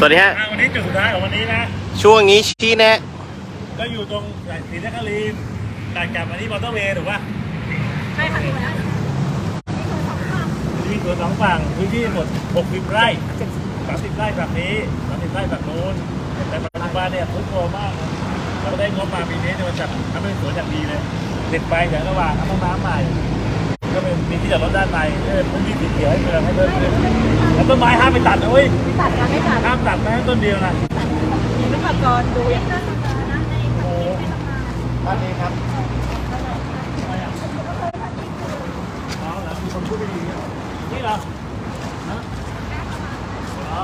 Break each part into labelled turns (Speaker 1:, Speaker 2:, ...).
Speaker 1: สวัสดีฮะ
Speaker 2: อะวันนี้จุดสุดท้ายของวันนี้นะ
Speaker 1: ช่วงนี้ชี้แนะ
Speaker 2: ก็อยู่ตรงศรีนครินทร์ตัดกลับมาที่มอเตอร์เวย์ถูกป่ะ
Speaker 3: ใช่ค่ะพี่วันนั้น
Speaker 2: มีสวนสองฝั่งพื้นที่หมด 60 ไร่30ไร่แบบนี้30ไร่แบบโน้น แต่ปัจจุบันเนี่ยทุกโตมากนะเราได้งบมาปีนี้เนี่ยมันจัดทำเป็นสวนอย่างดีเลยติดไปอย่างระหว่างน้ำน้ำใหม่ ก็เป็นมีที่จอดรถด้านในเออพื้นที่สีเขียวให้เมืองให้เพิ่มขึ้นแล้วต้นไม้ห้ามไปตัดนะเว้ย
Speaker 3: ไม่ตัดกันไม่ตัด
Speaker 2: ห้ามตัดแม้ต้นเดียวนะ
Speaker 3: ยังไม่ตัดก่อนดูอย่างนั้น
Speaker 2: โอ้บ้านนี้ครับอ๋อเหรอมีคนพูดไม่ดีเนี่ยนี่เหรอฮะเหรอ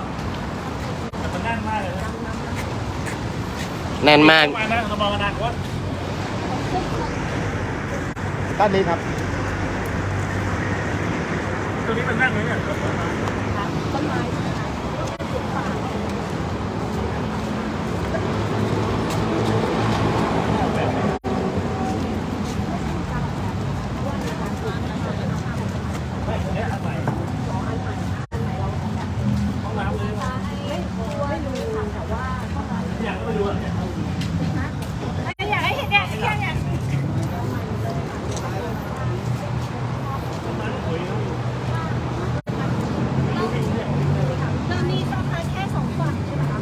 Speaker 2: แต่มันแน่นมากเลยนะ
Speaker 1: แน่นมาก
Speaker 2: มานะเรามองอนาคต
Speaker 4: ด้านนี้ครับ
Speaker 2: ตรงนี้มันนั่งไหมเนี่ย
Speaker 3: ต้นไม้
Speaker 2: ตรงเนี้ยอันใหม่ห้องน้ำเลยว่ะ
Speaker 3: ไม่รู้ค่ะแต่ว่า
Speaker 2: อยากก็ไปดูอะ
Speaker 3: อยากให้เห็นเนี่ยเนี่ยเนี่ยเรามีสะพานแค่สองฝั่งใช่ไหมคะ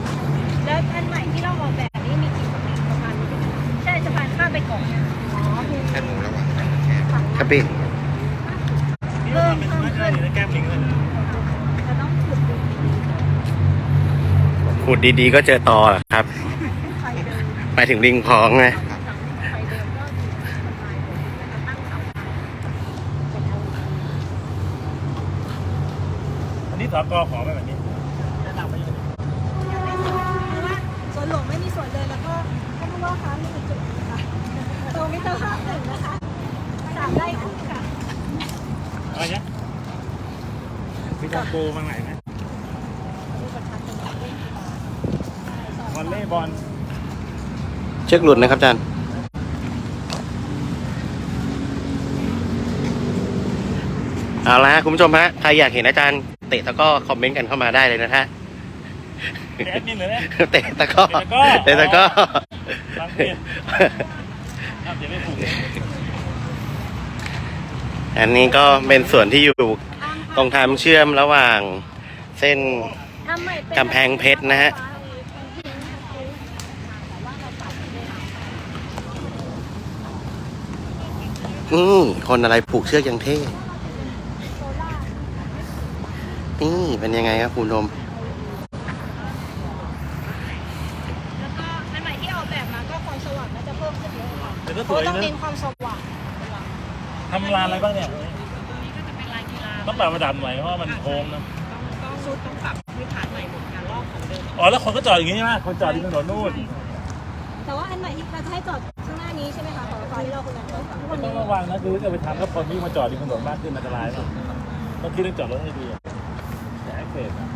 Speaker 3: แล้วอันใหม่ที่เราออกแบบนี้มีกี่ฝั่งสะพานใช่สะพานข้ามไป ก่อนอ๋อคือ
Speaker 4: แค่หมูระหว่างกันแค่
Speaker 1: ครับพี่
Speaker 2: นี่มันเป็นไม่ใช่ในแก้มลิงเลย
Speaker 3: จะต้องขุดดู
Speaker 1: ขุดดีๆก็เจอตอเหรอครับ
Speaker 3: ไฟเดิน
Speaker 1: ไปถึงลิงพองไง
Speaker 3: ไฟเดินก็สบายเลยแล้วก็ตั้งเสาเป็นเอา
Speaker 2: อันนี้สกขอไปแบบนี้แนะนำไปเลย
Speaker 3: เพราะว่าสวนหลวงไม่มีสวนเลยแล้วก็ท่านผู้ว่าคะมีอีกจุดหนึงค่ะต รงมิตรภาพหนึ่งนะคะสามไร่ครึ่งค่ะ
Speaker 2: อะไรเนี่ยมีตะโกมาไหนไหม
Speaker 3: มีประทัดตรงนี้
Speaker 2: วอลเล่บอล
Speaker 1: เชือกหลุดนะครับอาจารย์เอาละฮะคุณผู้ชมฮะใครอยากเห็นอาจารย์เตะตะกร้อคอมเมนต์กันเข้ามาได้เลยนะฮะ
Speaker 2: แอดมินเลยนะ
Speaker 1: เตะตะกร้อ
Speaker 2: เตะตะกร้อ
Speaker 1: เตะตะกร้อ
Speaker 2: ฟังเสียงครับเดี๋ยวไม่ถูก
Speaker 1: อันนี้ก็เป็นส่วนที่อยู่ตรงทางเชื่อมระหว่างเส้นกำแพงเพชรนะฮะนี่ คนอะไรผูกเชือกยังเท่ นี่ เป็นยังไงครับคุณนม
Speaker 3: แล้วก็อันใหม่ที่ออกแบบมาก็ความสว่างน่าจะเพิ่มขึ้นเยอะค่ะ
Speaker 2: แต่ ก็
Speaker 3: เพ
Speaker 2: สว
Speaker 3: ราะ
Speaker 2: ย
Speaker 3: ต้อง
Speaker 2: นะ
Speaker 3: เน้นความสว่าง
Speaker 2: ทำลานอะไรบ้างเนี่ย
Speaker 3: นี่ก็จะเป็นลายกีฬา
Speaker 2: ต้องปรับระดับหน่อยเพราะว่ามันโค้งนะ
Speaker 3: ต้องชุดต้องปรับพื้นฐานใหม่หมดการรอบของเดิม
Speaker 2: อ๋อแล้วคนก็จอดอย่างงี้ใช่ไหมคนจอดที่ถนนนู่น
Speaker 3: แต่ว่าอันใหม่ที่เราจะให้จอดข้างหน้านี้ใช่ไหมคะขอไฟที่เราคุยกันทุก
Speaker 2: ก็
Speaker 3: วัน
Speaker 2: ต้อ
Speaker 3: นี้
Speaker 2: งระวังนะคือถ้าไปทำแล้วคนที่งมาจอดที่ถนนมากขึ้นอันตรายมากต้องคิดเรื่องจอดรถให้ดีอะอย่าให้เฟรนะ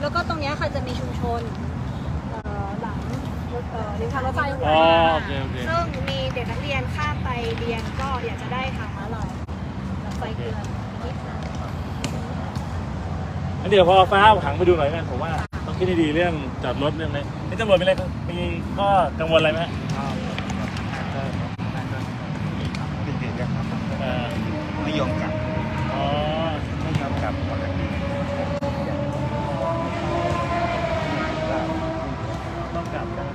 Speaker 3: แล้วก็ตรงเนี้ยค่ะจะมีชุมชนเอ่อหลัง เอ่อริมทางรถไฟ
Speaker 2: อ๋อโอเคโอเค
Speaker 3: ซึ่งมีเด็กนักเรียนข้ามไปเรียนก็อยากจะได้ทางม้าลายรถไฟเกลือนนิดนึง
Speaker 2: งั้นเดี๋ยวพอฟ้าหังไปดูหน่อยกันผมว่าต้องคิดให้ดีเรื่องจอดรถเรื่องนี้นี่ตำรวจมีอะไรมีข้อกังวลอะไรไหมฮะ
Speaker 4: เป็นเด็กครับ
Speaker 2: เอ่อ
Speaker 4: ไม่ยอมกลับ
Speaker 2: อ๋อ
Speaker 4: ไม่ยอมกลับปกติ
Speaker 2: ต้องกลับนะ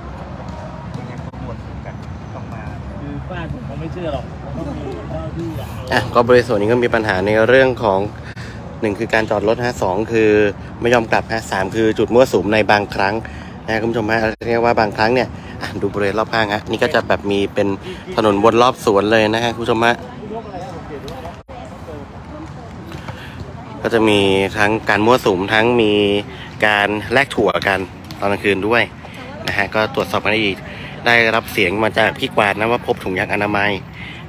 Speaker 4: ยังไงก็ปวดเหมือนกันต้องมา
Speaker 2: คือป้าผมคงไม่เชื่อหรอกต้องมีเจ้าที่
Speaker 1: อะก็บริษัทนี้ก็มีปัญหาในเรื่องของหนึ่งคือการจอดรถฮะสองคือไม่ยอมกลับฮะสามคือจุดมั่วสุมในบางครั้งนะคุณผู้ชมฮะเรียกว่าบางครั้งเนี่ยอะดูบริเวณรอบข้างฮะนี่ก็จะแบบมีเป็นถนนวนรอบสวนเลยนะฮะคุณผู้ชมฮะก็จะมีทั้งการมั่วสุมทั้งมีการแลกถั่วกันตอนกลางคืนด้วยนะฮะก็ตรวจสอบกันดีได้รับเสียงมาจากพี่กวาดนะว่าพบถุงยางอนามัย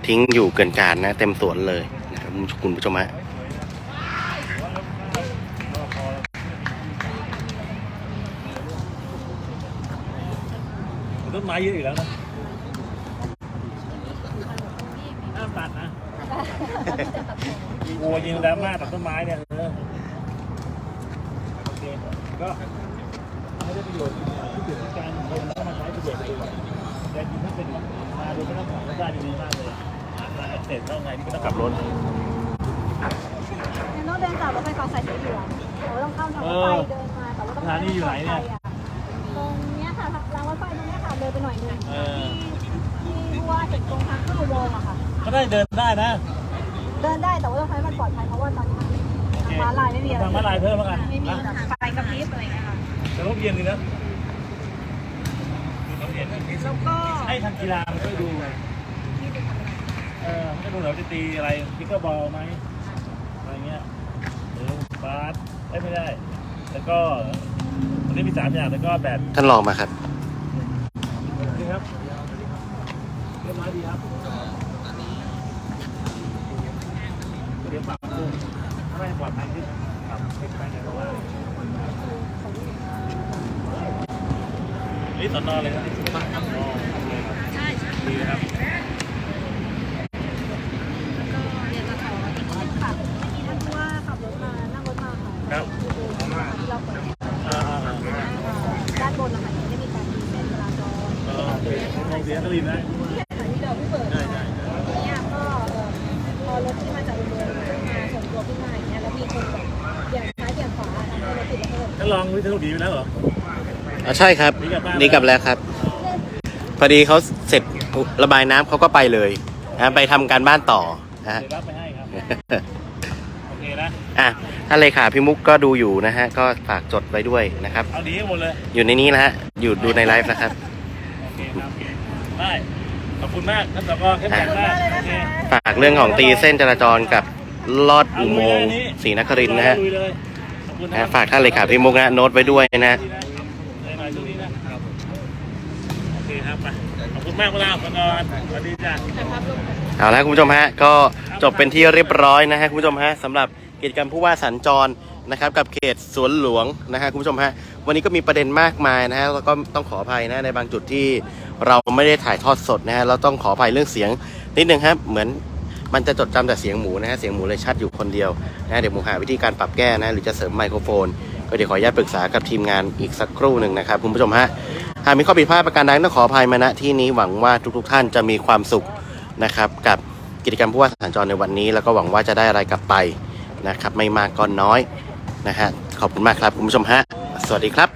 Speaker 1: ทิ้งอยู่เกินการนะ เต็มสวนเลยนะครับคุณผู้ชมฮะ
Speaker 2: ต้นไม้เยอะอีกแล้วนะห้ามตัดนะกลัวยิงดราม่าตัดต้นไม้เนี่ยเออโอเคก็ให้ได้ประโยชน์ที่ถึงกการคนเข้ามาใช้ประโยชน์ด้วยแต่จริงถ้าเป็นมาโดยไม่ต้องขอก็ได้ดีมากเลย เสร็จเข้าไงนี่ก็ต้องขับรถ
Speaker 3: เนี่ยต้องเดินกลับรถไฟฟ้าสายสีเหลืองแต่ว่าต้องข้ามทางรถไฟเดินมาแต่ว่าต้อง
Speaker 2: สถานีอยู่ไหนเนี่ย
Speaker 3: ตรงเนี้ยค่ะรางรถไฟตรงเนี้ยค่ะเดินไปหน่อยนึง
Speaker 2: เออ
Speaker 3: ที่ที่ว่าเห็นตรงทางขึ้นอุโมงค์อะค่ะ
Speaker 2: ก็ได้เดินได้นะ
Speaker 3: เดินได้แต่ว่าต้องใช้มันปลอดภัยเพราะว่าตอนนี้ทางม้าลายไม่มีอะไร
Speaker 2: ทางม้าลายเพิ่มแล้วกัน
Speaker 3: ไม่มี
Speaker 2: นะ
Speaker 3: แบบไฟกระพริบอะไรอย่างเงี้ยค่ะ
Speaker 2: แต่รถเย็นเลยนะรถเย็น
Speaker 3: แล้วก็
Speaker 2: ให้ทำกีฬามาช่วยดูไง เออไม่ดูเหรอจะตีอะไรพิกเกอร์บอลไหมอะไรเงี้ยหรือบาสได้ไม่ได้ แล้วก็วันนี้มีสามอย่างแล้วก็แบด
Speaker 1: ท่านลองมาครับ
Speaker 2: นี่ครับเรียบร้อยดีครับเดี๋ยวปรับปรุงให้ปลอดภัยขึ้นครับไปไหนก็ว่านี่สอนอเลยนะสอนอใช่ใช่ดีนะครับ
Speaker 3: แล้วก็เรียนจะขออีกนิดค่ะเมื่อกี้ท่านผู้ว่าขับรถมานั่งรถมาค่ะ
Speaker 2: ครับ
Speaker 3: ที่เราเปิด
Speaker 2: อ่า
Speaker 3: ด้านบนนะคะยังไม่มีการดีเส้นจราจร
Speaker 2: ๆเออ มองเสียกรีนนะ
Speaker 3: ที่สถานีเดิมที่เปิด
Speaker 2: ใช่ใช่
Speaker 3: เนี่ยก็เอ่อพอรถที่มาจากอุโมงค์ขึ้นมาส่งตัวขึ้นมาอย่างเงี้ยแล้วมีคนแบบเบี่ยงซ้ายเบี่ยงขวาทำให้รถติดระเบิด
Speaker 2: ท่านลองวิทยุดีไปแล้วเหรอ
Speaker 1: อะใช่ครับ
Speaker 2: นีกลับบ้าน
Speaker 1: หนี่กลับแล้วครับ พอดีเขาเสร็จระบายน้ำเขาก็ไปเลยนะไปทำการบ้านต่อนะฮะ
Speaker 2: เดี๋ยวรับไปให้ครับ โอเคนะ
Speaker 1: อะท่านเลขาพี่มุกก็ดูอยู่นะฮะ ก็ฝากจดไว้ด้วยนะครับ
Speaker 2: เอาดีให้หมดเลย
Speaker 1: อยู่ในนี้นะฮะ อยู่ดูในไลฟ์นะ
Speaker 2: ครับ ได้ขอบคุณมากท่านสกเข้มแข็งมากโอเค
Speaker 1: ฝากเรื่องของตีเส้นจราจรกับลอดอุโมงค์ศรีนครินทร์นะฮะ
Speaker 2: ลุยเลยขอบคุณนะ
Speaker 1: นะฝากท่านเลขาพี่มุกนะโน้ตไว้ด้วยนะ
Speaker 2: ดีนะหน่อยๆช่วงนี้นะครับโอเคครับไปขอบคุณมากพวกเราสกสวัสดีจ้ะ
Speaker 1: เอาละคุณผู้ชมฮะก็จบเป็นที่เรียบร้อยนะฮะคุณผู้ชมฮะสำหรับกิจกรรมผู้ว่าสัญจรนะครับกับเขตสวนหลวงนะฮะคุณผู้ชมฮะวันนี้ก็มีประเด็นมากมายนะฮะแล้วก็ต้องขออภัยนะในบางจุดที่ เราไม่ได้ถ่ายทอดสดนะฮะเราต้องขออภัยเรื่องเสียงนิดนึงครับเหมือนมันจะจดจำแต่เสียงหมูนะฮะเสียงหมูเลยชัดอยู่คนเดียวนะเดี๋ยวหมูหาวิธีการปรับแก้นะหรือจะเสริมไมโครโฟน ก็เดี๋ยวขออนุญาตปรึกษากับทีมงานอีกสักครู่หนึ่งนะครับคุณผู้ชมฮะหากมีข้อผิดพลาดประการใดต้องขออภัยมาณที่นี้หวังว่าทุกๆท่านจะมีความสุขนะครับกับกิจกรรมผู้ว่าสัญจรในวันนี้ แล้วก็หวังว่าจะได้อะไรกลับไปนะครับไม่มากก็น้อยนะฮะขอบคุณมากครับคุณผู้ชมฮะสวัสดีครับ